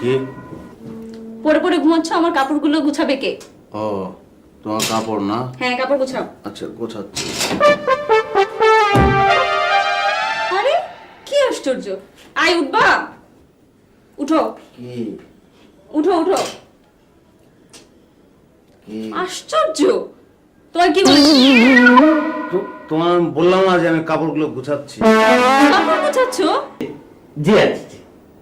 কি? পরে পরে ঘুমাচ্ছ আমার কাপড়গুলো গুছাবে কে? ও তোমার কাপড় না? হ্যাঁ কাপড় গুছাও। আচ্ছা গোছাচ্ছি। আরে কি আশ্চর্য। আই উঠবা। উঠো। কি? উঠো উঠো। আশ্চর্য। তোমার কি তোমার বললাম না যে আমি কাপড়গুলো গুছাচ্ছি। কাপড় গুছাচ্ছ? জি আচ্ছা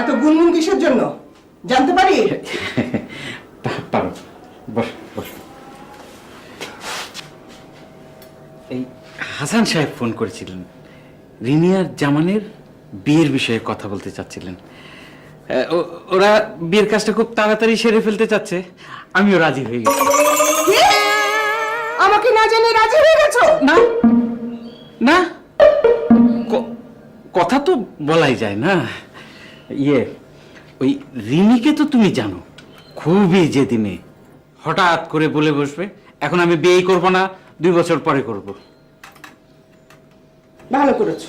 এত গুনগুন কিসের জন্য? জানতে পারি? পারো। বস বস। এই হাসান সাহেব ফোন করেছিলেন। রিনিয়ার জামানের বিয়ের বিষয়ে কথা বলতে চাচ্ছিলেন। ওরা বিয়ের কাজটা খুব তাড়াতাড়ি সেরে ফেলতে চাচ্ছে। আমিও রাজি হয়ে গেছি? আমাকে না জেনে রাজি হয়ে গেছো? না। না। কথা তো বলাই যায় না। ইয়ে ওই রিমিকে তো তুমি জানো। খুবই জেদি মেয়ে। হঠাৎ করে বলে বসবে এখন আমি বিয়েই করব না দুই বছর পরে করব। ভালো করেছ।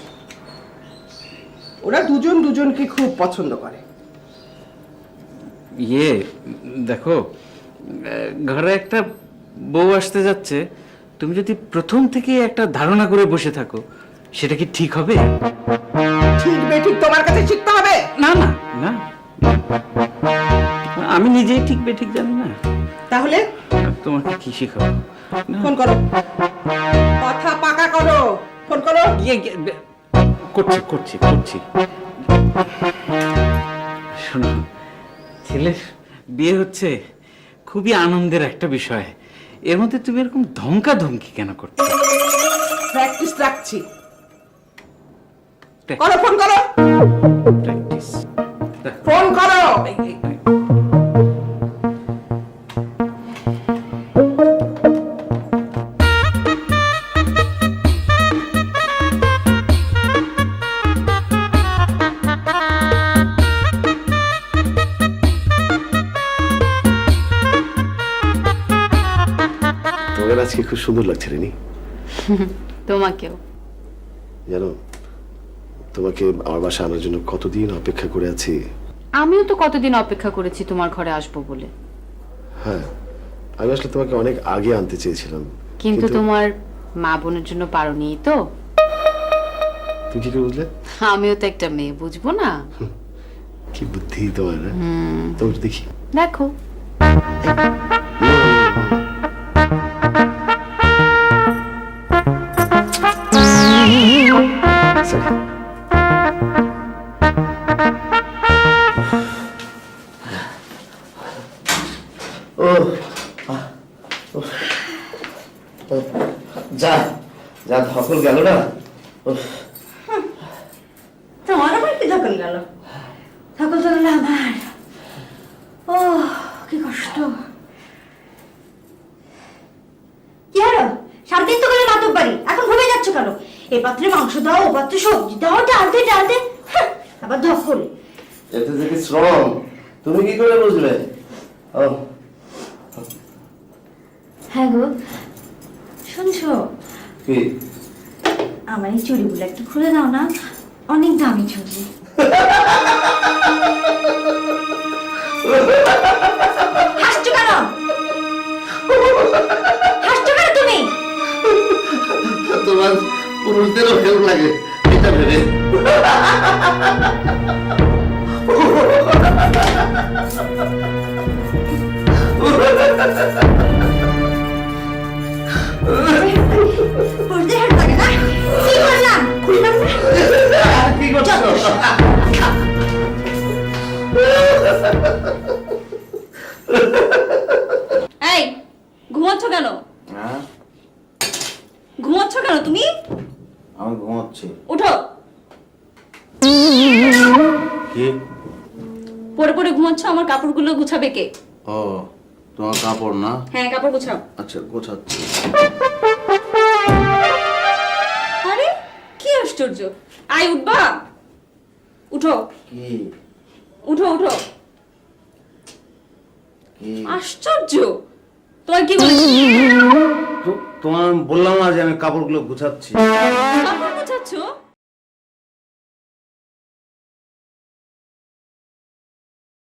ওরা দুজন দুজনকে খুব পছন্দ করে। ইয়ে দেখো ঘরে একটা বউ আসতে যাচ্ছে তুমি যদি প্রথম থেকে একটা ধারণা করে বসে থাকো সেটা কি ঠিক হবে? ঠিক বেঠিক তোমার কাছে শিখতে হবে। না না না। আমি নিজেই ঠিক বেঠিক জানি না। তাহলে? তোমাকে কি শেখাবো? ফোন করো। কথা পাকা করো। ফোন করো। ইয়ে, করছি করছি করছি। শোনো ছেলের বিয়ে হচ্ছে খুবই আনন্দের একটা বিষয়। এর মধ্যে তুমি এরকম ধমকা ধমকি কেন করছ? প্র্যাকটিস রাখছি করো ফোন করো প্র্যাকটিস ফোন করো আজকে খুব সুন্দর লাগছে রেনি। তোমাকেও। জানো তোমাকে আমার বাসা আনার জন্য কতদিন অপেক্ষা করে আছি। আমিও তো কতদিন অপেক্ষা করেছি তোমার ঘরে আসব বলে। হ্যাঁ আমি আসলে তোমাকে অনেক আগে আনতে চেয়েছিলাম। কিন্তু তোমার মা বোনের জন্য পারোনি তো। তুমি কি করে বুঝলে? আমিও তো একটা মেয়ে বুঝব না। কি বুদ্ধি তোমার হ্যাঁ? তোমাকে দেখি। দেখো। যা যা ধকল গেল না? তোমার আবার কি ধকল গেল? ধকল তো গেল আমার। ও কি কষ্ট। কি হলো? সারাদিন তো গেলে মাতব বাড়ি। এখন ঘুমিয়ে যাচ্ছ কেন? এ পাত্রে মাংস দাও ও পাত্রে সবজি দাও ডালতে ডালতে হ্যাঁ, আবার ধকল। এতে থেকে শ্রম? তুমি কি করে বুঝলে? ও হ্যাঁ গো। শুনছো? কি? আমার এই চুড়িগুলো একটু খুলে দাও না। অনেক দামি চুড়ি। হাসছো কেন? হাসছো কেন তুমি? তোমার পুরুষদেরও হেল্প লাগে এটা ভেবে। পরে পরে ঘুমাচ্ছ আমার কাপড়গুলো গুছাবে কে? ও তোমার কাপড় না? হ্যাঁ কাপড় গুছাও। আচ্ছা গোছাচ্ছি। আরে কি আশ্চর্য। আয় উঠবা। উঠো। কি? উঠো উঠো। কি? আশ্চর্য। তোমার কি বলেছি তো- তোমার বললাম না যে আমি কাপড়গুলো গুছাচ্ছি। কাপড় গুছাচ্ছ?